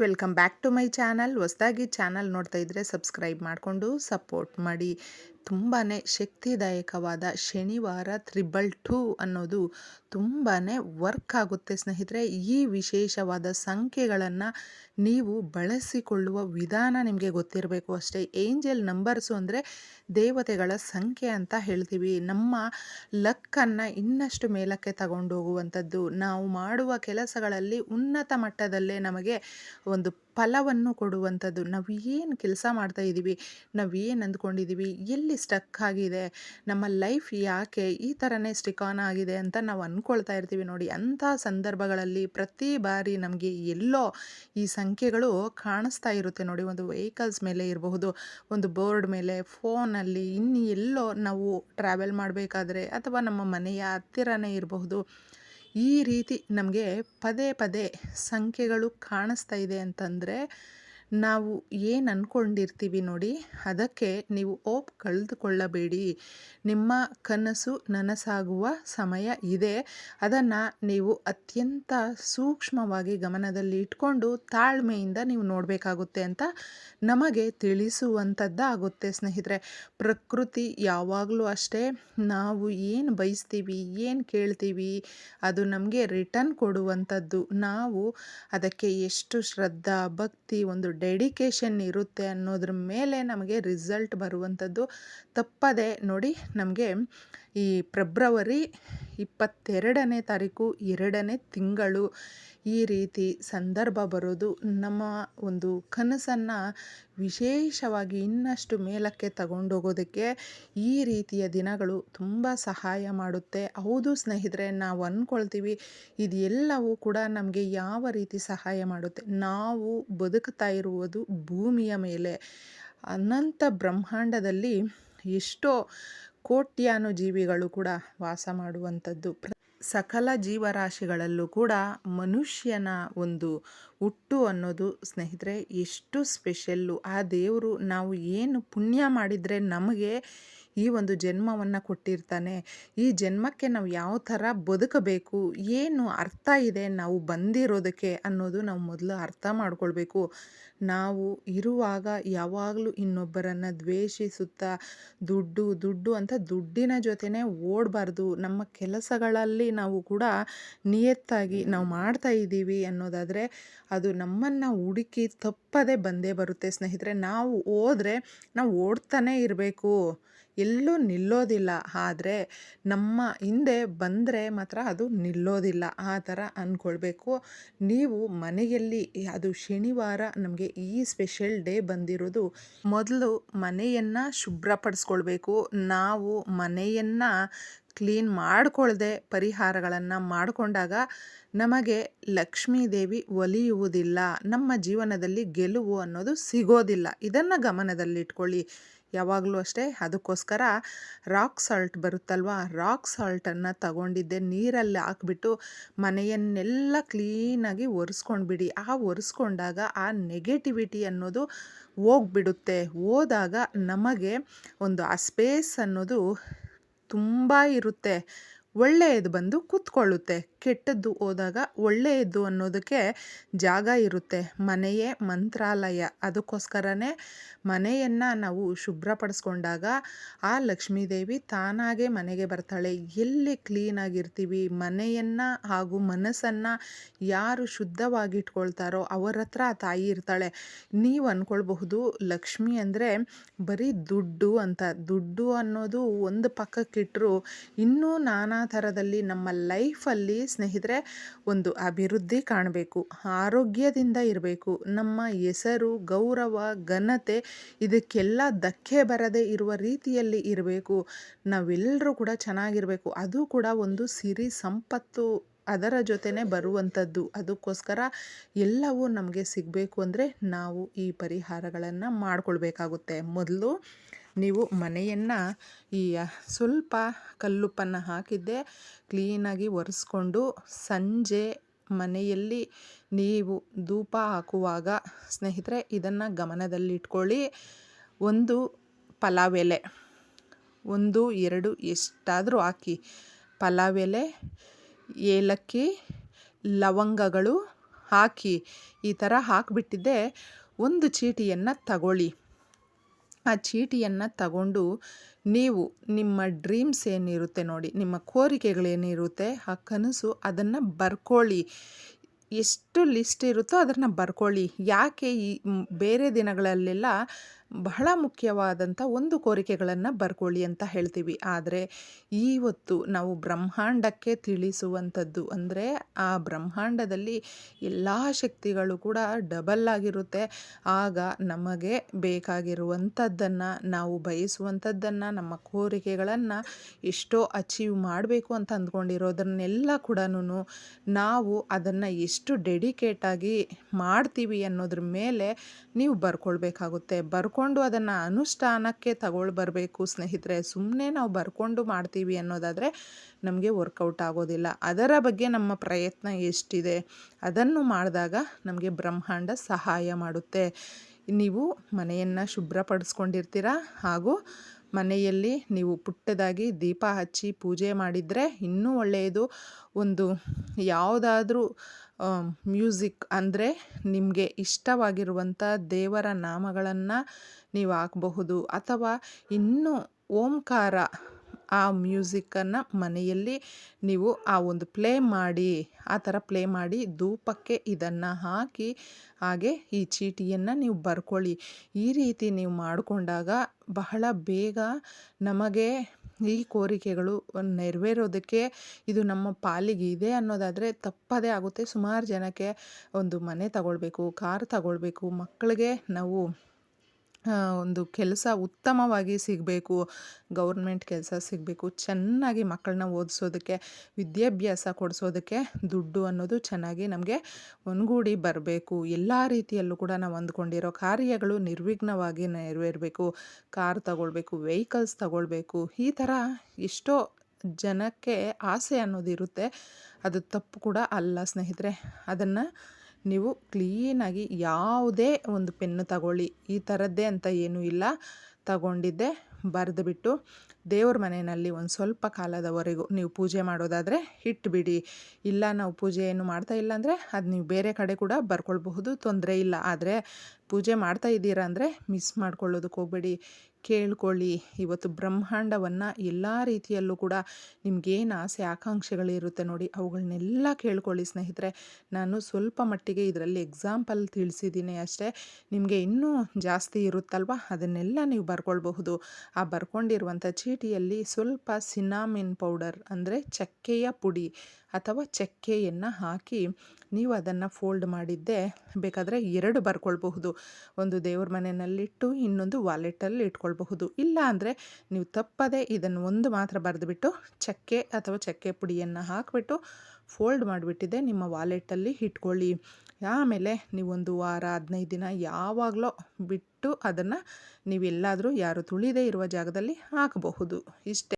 Welcome back to my channel ಹೊಸದಾಗಿ channel ನೋಡ್ತಾ ಇದ್ದರೆ ಸಬ್ಸ್ಕ್ರೈಬ್ ಮಾಡಿಕೊಂಡು ಸಪೋರ್ಟ್ ಮಾಡಿ. ತುಂಬಾ ಶಕ್ತಿದಾಯಕವಾದ ಶನಿವಾರ ತ್ರಿಬಲ್ ಟೂ ಅನ್ನೋದು ತುಂಬಾ ವರ್ಕ್ ಆಗುತ್ತೆ ಸ್ನೇಹಿತರೆ. ಈ ವಿಶೇಷವಾದ ಸಂಖ್ಯೆಗಳನ್ನು ನೀವು ಬಳಸಿಕೊಳ್ಳುವ ವಿಧಾನ ನಿಮಗೆ ಗೊತ್ತಿರಬೇಕು ಅಷ್ಟೇ. ಏಂಜಲ್ ನಂಬರ್ಸು ಅಂದರೆ ದೇವತೆಗಳ ಸಂಖ್ಯೆ ಅಂತ ಹೇಳ್ತೀವಿ. ನಮ್ಮ ಲಕ್ಕನ್ನು ಇನ್ನಷ್ಟು ಮೇಲಕ್ಕೆ ತಗೊಂಡು ಹೋಗುವಂಥದ್ದು ನಾವು ಮಾಡುವ ಕೆಲಸಗಳಲ್ಲಿ ಉನ್ನತ ಮಟ್ಟದಲ್ಲೇ ನಮಗೆ ಒಂದು ಫಲವನ್ನು ಕೊಡುವಂಥದ್ದು. ನಾವು ಏನು ಕೆಲಸ ಮಾಡ್ತಾ ಇದ್ದೀವಿ ನಾವು ಏನು ಅಂದ್ಕೊಂಡಿದ್ದೀವಿ ಎಲ್ಲಿ ಸ್ಟಕ್ ಆಗಿದೆ, ನಮ್ಮ ಲೈಫ್ ಯಾಕೆ ಈ ಥರನೇ ಸ್ಟಿಕ್ ಆನ್ ಆಗಿದೆ ಅಂತ ನಾವು ಅಂದ್ಕೊಳ್ತಾ ಇರ್ತೀವಿ ನೋಡಿ. ಅಂಥ ಸಂದರ್ಭಗಳಲ್ಲಿ ಪ್ರತಿ ಬಾರಿ ನಮಗೆ ಎಲ್ಲೋ ಈ ಸಂಖ್ಯೆಗಳು ಕಾಣಿಸ್ತಾ ಇರುತ್ತೆ ನೋಡಿ. ಒಂದು ವೆಹಿಕಲ್ಸ್ ಮೇಲೆ ಇರಬಹುದು, ಒಂದು ಬೋರ್ಡ್ ಮೇಲೆ ಫೋನಲ್ಲಿ ಇನ್ನು ಎಲ್ಲೋ ನಾವು ಟ್ರಾವೆಲ್ ಮಾಡಬೇಕಾದ್ರೆ ಅಥವಾ ನಮ್ಮ ಮನೆಯ ಹತ್ತಿರನೇ ಇರಬಹುದು. ಈ ರೀತಿ ನಮಗೆ ಪದೇ ಪದೇ ಸಂಖ್ಯೆಗಳು ಕಾಣಿಸ್ತಾ ಇದೆ ಅಂತಂದರೆ ನಾವು ಏನು ಅಂದ್ಕೊಂಡಿರ್ತೀವಿ ನೋಡಿ, ಅದಕ್ಕೆ ನೀವು ಓಪ್ ಕಳೆದುಕೊಳ್ಳಬೇಡಿ. ನಿಮ್ಮ ಕನಸು ನನಸಾಗುವ ಸಮಯ ಇದೆ. ಅದನ್ನು ನೀವು ಅತ್ಯಂತ ಸೂಕ್ಷ್ಮವಾಗಿ ಗಮನದಲ್ಲಿ ಇಟ್ಕೊಂಡು ತಾಳ್ಮೆಯಿಂದ ನೀವು ನೋಡಬೇಕಾಗುತ್ತೆ ಅಂತ ನಮಗೆ ತಿಳಿಸುವಂಥದ್ದಾಗುತ್ತೆ ಸ್ನೇಹಿತರೆ. ಪ್ರಕೃತಿ ಯಾವಾಗಲೂ ಅಷ್ಟೇ. ನಾವು ಏನು ಬಯಸ್ತೀವಿ, ಏನು ಕೇಳ್ತೀವಿ, ಅದು ನಮಗೆ ರಿಟರ್ನ್ ಕೊಡುವಂಥದ್ದು. ನಾವು ಅದಕ್ಕೆ ಎಷ್ಟು ಶ್ರದ್ಧಾ, ಭಕ್ತಿ, ಒಂದು ಡೆಡಿಕೇಶನ್ ಇರುತ್ತೆ ಅನ್ನೋದ್ರ ಮೇಲೆ ನಮಗೆ ರಿಸಲ್ಟ್ ಬರುವಂಥದ್ದು ತಪ್ಪದೆ ನೋಡಿ ನಮಗೆ ಈ ಫೆಬ್ರವರಿ ಇಪ್ಪತ್ತೆರಡನೇ ತಾರೀಕು, ಎರಡನೇ ತಿಂಗಳು ಈ ರೀತಿ ಸಂದರ್ಭ ಬರೋದು ನಮ್ಮ ಒಂದು ಕನಸನ್ನು ವಿಶೇಷವಾಗಿ ಇನ್ನಷ್ಟು ಮೇಲಕ್ಕೆ ತಗೊಂಡೋಗೋದಕ್ಕೆ ಈ ರೀತಿಯ ದಿನಗಳು ತುಂಬ ಸಹಾಯ ಮಾಡುತ್ತೆ. ಹೌದು ಸ್ನೇಹಿತರೆ, ನಾವು ಅಂದ್ಕೊಳ್ತೀವಿ ಇದೆಲ್ಲವೂ ಕೂಡ ನಮಗೆ ಯಾವ ರೀತಿ ಸಹಾಯ ಮಾಡುತ್ತೆ. ನಾವು ಬದುಕ್ತಾ ಇರುವುದು ಭೂಮಿಯ ಮೇಲೆ. ಅನಂತ ಬ್ರಹ್ಮಾಂಡದಲ್ಲಿ ಎಷ್ಟೋ ಕೋಟ್ಯಾನು ಜೀವಿಗಳು ಕೂಡ ವಾಸ ಮಾಡುವಂಥದ್ದು. ಸಕಲ ಜೀವರಾಶಿಗಳಲ್ಲೂ ಕೂಡ ಮನುಷ್ಯನ ಒಂದು ಹುಟ್ಟು ಅನ್ನೋದು ಸ್ನೇಹಿತರೆ, ಎಷ್ಟು ಸ್ಪೆಷಲ್ಲು. ಆ ದೇವರು ನಾವು ಏನು ಪುಣ್ಯ ಮಾಡಿದರೆ ನಮಗೆ ಈ ಒಂದು ಜನ್ಮವನ್ನು ಕೊಟ್ಟಿರ್ತಾನೆ. ಈ ಜನ್ಮಕ್ಕೆ ನಾವು ಯಾವ ಥರ ಬದುಕಬೇಕು, ಏನು ಅರ್ಥ ಇದೆ ನಾವು ಬಂದಿರೋದಕ್ಕೆ ಅನ್ನೋದು ನಾವು ಮೊದಲು ಅರ್ಥ ಮಾಡ್ಕೊಳ್ಬೇಕು. ನಾವು ಇರುವಾಗ ಯಾವಾಗಲೂ ಇನ್ನೊಬ್ಬರನ್ನು ದ್ವೇಷಿಸುತ್ತಾ ದುಡ್ಡು ದುಡ್ಡು ಅಂತ ದುಡ್ಡಿನ ಜೊತೆನೇ ಓಡಬಾರ್ದು. ನಮ್ಮ ಕೆಲಸಗಳಲ್ಲಿ ನಾವು ಕೂಡ ನಿಯತ್ತಾಗಿ ನಾವು ಮಾಡ್ತಾ ಇದ್ದೀವಿ ಅನ್ನೋದಾದರೆ ಅದು ನಮ್ಮನ್ನು ಹುಡುಕಿ ತಪ್ಪದೆ ಬಂದೇ ಬರುತ್ತೆ ಸ್ನೇಹಿತರೆ. ನಾವು ಹೋದ್ರೆ ನಾವು ಓಡ್ತಾನೆ ಇರಬೇಕು. ಎಲ್ಲೂ ನಿಲ್ಲೋದಿಲ್ಲ. ಆದರೆ ನಮ್ಮ ಹಿಂದೆ ಬಂದರೆ ಮಾತ್ರ ಅದು ನಿಲ್ಲೋದಿಲ್ಲ. ಆ ಥರ ಅಂದ್ಕೊಳ್ಬೇಕು ನೀವು ಮನೆಯಲ್ಲಿ ಅದು ಶನಿವಾರ ನಮಗೆ ಈ ಸ್ಪೆಷಲ್ ಡೇ ಬಂದಿರೋದು, ಮೊದಲು ಮನೆಯನ್ನು ಶುಭ್ರಪಡಿಸ್ಕೊಳ್ಬೇಕು. ನಾವು ಮನೆಯನ್ನು ಕ್ಲೀನ್ ಮಾಡಿಕೊಳ್ಳದೆ ಪರಿಹಾರಗಳನ್ನು ಮಾಡಿಕೊಂಡಾಗ ನಮಗೆ ಲಕ್ಷ್ಮೀ ದೇವಿ ಒಲಿಯುವುದಿಲ್ಲ. ನಮ್ಮ ಜೀವನದಲ್ಲಿ ಗೆಲುವು ಅನ್ನೋದು ಸಿಗೋದಿಲ್ಲ. ಇದನ್ನು ಗಮನದಲ್ಲಿಟ್ಕೊಳ್ಳಿ. ಯಾವಾಗಲೂ ಅಷ್ಟೇ. ಅದಕ್ಕೋಸ್ಕರ ರಾಕ್ ಸಾಲ್ಟ್ ಬರುತ್ತಲ್ವ? ರಾಕ್ ಸಾಲ್ಟನ್ನು ತಗೊಂಡಿದ್ದೆ. ನೀರಲ್ಲಿ ಹಾಕ್ಬಿಟ್ಟು ಮನೆಯನ್ನೆಲ್ಲ ಕ್ಲೀನಾಗಿ ಒರೆಸ್ಕೊಂಡ್ಬಿಡಿ. ಆ ಒರೆಸ್ಕೊಂಡಾಗ ಆ ನೆಗೆಟಿವಿಟಿ ಅನ್ನೋದು ಹೋಗ್ಬಿಡುತ್ತೆ. ಹೋದಾಗ ನಮಗೆ ಒಂದು ಆ ಸ್ಪೇಸ್ ಅನ್ನೋದು ತುಂಬ ಇರುತ್ತೆ. ಒಳ್ಳೆಯದು ಬಂದು ಕೂತ್ಕೊಳ್ಳುತ್ತೆ. ಕೆಟ್ಟದ್ದು ಹೋದಾಗ ಒಳ್ಳೆಯದು ಅನ್ನೋದಕ್ಕೆ ಜಾಗ ಇರುತ್ತೆ. ಮನೆಯೇ ಮಂತ್ರಾಲಯ. ಅದಕ್ಕೋಸ್ಕರನೇ ಮನೆಯನ್ನು ನಾವು ಶುಭ್ರಪಡಿಸ್ಕೊಂಡಾಗ ಆ ಲಕ್ಷ್ಮೀದೇವಿ ತಾನಾಗೆ ಮನೆಗೆ ಬರ್ತಾಳೆ. ಎಲ್ಲಿ ಕ್ಲೀನಾಗಿರ್ತೀವಿ ಮನೆಯನ್ನು ಹಾಗೂ ಮನಸ್ಸನ್ನು ಯಾರು ಶುದ್ಧವಾಗಿ ಇಟ್ಕೊಳ್ತಾರೋ ಅವರ ಹತ್ರ ಆ ತಾಯಿ ಇರ್ತಾಳೆ. ನೀವು ಅಂದ್ಕೊಳ್ಬಹುದು ಲಕ್ಷ್ಮಿ ಅಂದರೆ ಬರೀ ದುಡ್ಡು ಅಂತ. ದುಡ್ಡು ಅನ್ನೋದು ಒಂದು ಪಕ್ಕಕ್ಕಿಟ್ಟರು ಇನ್ನೂ ನಾನಾ ಥರದಲ್ಲಿ ನಮ್ಮ ಲೈಫಲ್ಲಿ ಸ್ನೇಹಿತರೆ, ಒಂದು ಅಭಿವೃದ್ಧಿ ಕಾಣಬೇಕು, ಆರೋಗ್ಯದಿಂದ ಇರಬೇಕು, ನಮ್ಮ ಹೆಸರು, ಗೌರವ, ಘನತೆ ಇದಕ್ಕೆಲ್ಲ ಧಕ್ಕೆ ಬರದೇ ಇರುವ ರೀತಿಯಲ್ಲಿ ಇರಬೇಕು, ನಾವೆಲ್ಲರೂ ಕೂಡ ಚೆನ್ನಾಗಿರಬೇಕು, ಅದು ಕೂಡ ಒಂದು ಸಿರಿ ಸಂಪತ್ತು ಅದರ ಜೊತೆನೇ ಬರುವಂಥದ್ದು, ಅದಕ್ಕೋಸ್ಕರ ಎಲ್ಲವೂ ನಮಗೆ ಸಿಗಬೇಕು ಅಂದರೆ ನಾವು ಈ ಪರಿಹಾರಗಳನ್ನು ಮಾಡಿಕೊಳ್ಬೇಕಾಗುತ್ತೆ. ಮೊದಲು ನೀವು ಮನೆಯನ್ನು ಈ ಸ್ವಲ್ಪ ಕಲ್ಲುಪ್ಪನ್ನು ಹಾಕಿದ್ದೆ ಕ್ಲೀನಾಗಿ ಒರೆಸ್ಕೊಂಡು ಸಂಜೆ ಮನೆಯಲ್ಲಿ ನೀವು ಧೂಪ ಹಾಕುವಾಗ ಸ್ನೇಹಿತರೆ ಇದನ್ನು ಗಮನದಲ್ಲಿಟ್ಕೊಳ್ಳಿ. ಒಂದು ಪಲಾವ್ ಎಲೆ, ಒಂದು, ಎರಡು, ಎಷ್ಟಾದರೂ ಹಾಕಿ. ಪಲಾವ್ ಎಲೆ, ಏಲಕ್ಕಿ, ಲವಂಗಗಳು ಹಾಕಿ. ಈ ಥರ ಹಾಕಿಬಿಟ್ಟಿದ್ದೆ. ಒಂದು ಚೀಟಿಯನ್ನು ತಗೊಳ್ಳಿ. ಆ ಚೀಟಿಯನ್ನು ತಗೊಂಡು ನೀವು ನಿಮ್ಮ ಡ್ರೀಮ್ಸ್ ಏನಿರುತ್ತೆ ನೋಡಿ, ನಿಮ್ಮ ಕೋರಿಕೆಗಳೇನಿರುತ್ತೆ ಆ ಕನಸು ಅದನ್ನು ಬರ್ಕೊಳ್ಳಿ. ಎಷ್ಟು ಲಿಸ್ಟ್ ಇರುತ್ತೋ ಅದನ್ನು ಬರ್ಕೊಳ್ಳಿ. ಯಾಕೆ ಈ ಬೇರೆ ದಿನಗಳಲ್ಲೆಲ್ಲ ಬಹಳ ಮುಖ್ಯವಾದಂಥ ಒಂದು ಕೋರಿಕೆಗಳನ್ನು ಬರ್ಕೊಳ್ಳಿ ಅಂತ ಹೇಳ್ತೀವಿ. ಆದರೆ ಇವತ್ತು ನಾವು ಬ್ರಹ್ಮಾಂಡಕ್ಕೆ ತಿಳಿಸುವಂಥದ್ದು ಅಂದರೆ ಆ ಬ್ರಹ್ಮಾಂಡದಲ್ಲಿ ಎಲ್ಲ ಶಕ್ತಿಗಳು ಕೂಡ ಡಬಲ್ ಆಗಿರುತ್ತೆ. ಆಗ ನಮಗೆ ಬೇಕಾಗಿರುವಂಥದ್ದನ್ನು ನಾವು ಬಯಸುವಂಥದ್ದನ್ನು, ನಮ್ಮ ಕೋರಿಕೆಗಳನ್ನು ಎಷ್ಟೋ ಅಚೀವ್ ಮಾಡಬೇಕು ಅಂತ ಅಂದ್ಕೊಂಡಿರೋದನ್ನೆಲ್ಲ ಕೂಡ ನಾವು ಅದನ್ನು ಎಷ್ಟು ಡೆಡಿಕೇಟಾಗಿ ಮಾಡ್ತೀವಿ ಅನ್ನೋದ್ರ ಮೇಲೆ ನೀವು ಬರ್ಕೊಳ್ಬೇಕಾಗುತ್ತೆ. ಬರ್ಕೊಂಡು ಅದನ್ನು ಅನುಷ್ಠಾನಕ್ಕೆ ತಗೊಳ್ ಬರಬೇಕು ಸ್ನೇಹಿತರೆ. ಸುಮ್ಮನೆ ನಾವು ಬರ್ಕೊಂಡು ಮಾಡ್ತೀವಿ ಅನ್ನೋದಾದರೆ ನಮಗೆ ವರ್ಕೌಟ್ ಆಗೋದಿಲ್ಲ. ಅದರ ಬಗ್ಗೆ ನಮ್ಮ ಪ್ರಯತ್ನ ಎಷ್ಟಿದೆ, ಅದನ್ನು ಮಾಡಿದಾಗ ನಮಗೆ ಬ್ರಹ್ಮಾಂಡ ಸಹಾಯ ಮಾಡುತ್ತೆ. ನೀವು ಮನೆಯನ್ನು ಶುಭ್ರಪಡಿಸ್ಕೊಂಡಿರ್ತೀರ? ಹಾಗೂ ಮನೆಯಲ್ಲಿ ನೀವು ಪುಟ್ಟದಾಗಿ ದೀಪ ಹಚ್ಚಿ ಪೂಜೆ ಮಾಡಿದರೆ ಇನ್ನೂ ಒಳ್ಳೆಯದು. ಒಂದು ಯಾವುದಾದ್ರೂ ಮ್ಯೂಸಿಕ್ ಅಂದರೆ ನಿಮಗೆ ಇಷ್ಟವಾಗಿರುವಂಥ ದೇವರ ನಾಮಗಳನ್ನು ನೀವು ಹಾಕಬಹುದು. ಅಥವಾ ಇನ್ನೂ ಓಂಕಾರ ಆ ಮ್ಯೂಸಿಕ್ಕನ್ನು ಮನೆಯಲ್ಲಿ ನೀವು ಆ ಒಂದು ಪ್ಲೇ ಮಾಡಿ, ಆ ಥರ ಪ್ಲೇ ಮಾಡಿ ಧೂಪಕ್ಕೆ ಇದನ್ನು ಹಾಕಿ ಹಾಗೆ ಈ ಚೀಟಿಯನ್ನು ನೀವು ಬರ್ಕೊಳ್ಳಿ. ಈ ರೀತಿ ನೀವು ಮಾಡಿಕೊಂಡಾಗ ಬಹಳ ಬೇಗ ನಮಗೆ ಈ ಕೋರಿಕೆಗಳು ನೆರವೇರೋದಕ್ಕೆ ಇದು ನಮ್ಮ ಪಾಲಿಗೆ ಇದೆ ಅನ್ನೋದಾದರೆ ತಪ್ಪದೇ ಆಗುತ್ತೆ. ಸುಮಾರು ಜನಕ್ಕೆ ಒಂದು ಮನೆ ತಗೊಳ್ಬೇಕು, ಕಾರ್ ತಗೊಳ್ಬೇಕು, ಮಕ್ಕಳಿಗೆ ನಾವು ಒಂದು ಕೆಲಸ ಉತ್ತಮವಾಗಿ ಸಿಗಬೇಕು, ಗೌರ್ಮೆಂಟ್ ಕೆಲಸ ಸಿಗಬೇಕು, ಚೆನ್ನಾಗಿ ಮಕ್ಕಳನ್ನ ಓದಿಸೋದಕ್ಕೆ, ವಿದ್ಯಾಭ್ಯಾಸ ಕೊಡಿಸೋದಕ್ಕೆ ದುಡ್ಡು ಅನ್ನೋದು ಚೆನ್ನಾಗಿ ನಮಗೆ ಒಂದುಗೂಡಿ ಬರಬೇಕು. ಎಲ್ಲ ರೀತಿಯಲ್ಲೂ ಕೂಡ ನಾವು ಅಂದ್ಕೊಂಡಿರೋ ಕಾರ್ಯಗಳು ನಿರ್ವಿಘ್ನವಾಗಿ ನೆರವೇರಬೇಕು. ಕಾರ್ ತಗೊಳ್ಬೇಕು, ವೆಹಿಕಲ್ಸ್ ತಗೊಳ್ಬೇಕು, ಈ ಥರ ಎಷ್ಟೋ ಜನಕ್ಕೆ ಆಸೆ ಅನ್ನೋದಿರುತ್ತೆ. ಅದು ತಪ್ಪು ಕೂಡ ಅಲ್ಲ ಸ್ನೇಹಿತರೆ. ಅದನ್ನು ನೀವು ಕ್ಲೀನಾಗಿ ಯಾವುದೇ ಒಂದು ಪೆನ್ನು ತಗೊಳ್ಳಿ. ಈ ಥರದ್ದೇ ಅಂತ ಏನೂ ಇಲ್ಲ. ತಗೊಂಡಿದ್ದೆ, ಬರೆದುಬಿಟ್ಟು ದೇವ್ರ ಮನೆಯಲ್ಲಿ ಒಂದು ಸ್ವಲ್ಪ ಕಾಲದವರೆಗೂ ನೀವು ಪೂಜೆ ಮಾಡೋದಾದರೆ ಇಟ್ಬಿಡಿ. ಇಲ್ಲ ನಾವು ಪೂಜೆ ಏನು ಮಾಡ್ತಾ ಇಲ್ಲ ಅಂದರೆ ಅದು ನೀವು ಬೇರೆ ಕಡೆ ಕೂಡ ಬರ್ಕೊಳ್ಬಹುದು, ತೊಂದರೆ ಇಲ್ಲ. ಆದರೆ ಪೂಜೆ ಮಾಡ್ತಾ ಇದ್ದೀರಾ ಅಂದರೆ ಮಿಸ್ ಮಾಡ್ಕೊಳ್ಳೋದಕ್ಕೆ ಹೋಗಬೇಡಿ. ಕೇಳ್ಕೊಳ್ಳಿ. ಇವತ್ತು ಬ್ರಹ್ಮಾಂಡವನ್ನು ಎಲ್ಲ ರೀತಿಯಲ್ಲೂ ಕೂಡ ನಿಮಗೇನು ಆಸೆ, ಆಕಾಂಕ್ಷೆಗಳಿರುತ್ತೆ ನೋಡಿ ಅವುಗಳನ್ನೆಲ್ಲ ಕೇಳ್ಕೊಳ್ಳಿ ಸ್ನೇಹಿತರೆ. ನಾನು ಸ್ವಲ್ಪ ಮಟ್ಟಿಗೆ ಇದರಲ್ಲಿ ಎಕ್ಸಾಂಪಲ್ ತಿಳಿಸಿದ್ದೀನಿ ಅಷ್ಟೇ. ನಿಮಗೆ ಇನ್ನೂ ಜಾಸ್ತಿ ಇರುತ್ತಲ್ವ? ಅದನ್ನೆಲ್ಲ ನೀವು ಬರ್ಕೊಳ್ಬಹುದು. ಆ ಬರ್ಕೊಂಡಿರುವಂಥ ಚೀಟಿಯಲ್ಲಿ ಸ್ವಲ್ಪ ಸಿನಾಮಿನ್ ಪೌಡರ್ ಅಂದರೆ ಚಕ್ಕೆಯ ಪುಡಿ. ಅಥವಾ ಚಕ್ಕೆಯನ್ನು ಹಾಕಿ ನೀವು ಅದನ್ನು ಫೋಲ್ಡ್ ಮಾಡಿದ್ದೆ ಬೇಕಾದರೆ ಎರಡು ಬರ್ಕೊಳ್ಬಹುದು. ಒಂದು ದೇವ್ರ ಮನೆಯಲ್ಲಿಟ್ಟು ಇನ್ನೊಂದು ವಾಲೆಟಲ್ಲಿ ಇಟ್ಕೊಳ್ಬಹುದು. ಇಲ್ಲ ಅಂದರೆ ನೀವು ತಪ್ಪದೇ ಇದನ್ನು ಒಂದು ಮಾತ್ರ ಬರೆದುಬಿಟ್ಟು ಚಕ್ಕೆ ಅಥವಾ ಚಕ್ಕೆ ಪುಡಿಯನ್ನು ಹಾಕಿಬಿಟ್ಟು ಫೋಲ್ಡ್ ಮಾಡಿಬಿಟ್ಟಿದ್ದೆ ನಿಮ್ಮ ವಾಲೆಟಲ್ಲಿ ಇಟ್ಕೊಳ್ಳಿ. ಆಮೇಲೆ ನೀವೊಂದು ವಾರ, ಹದಿನೈದು ದಿನ ಯಾವಾಗಲೋ ಬಿಟ್ಟು ಅದನ್ನು ನೀವೆಲ್ಲಾದರೂ ಯಾರು ತುಳಿದೇ ಇರುವ ಜಾಗದಲ್ಲಿ ಹಾಕಬಹುದು. ಇಷ್ಟೇ.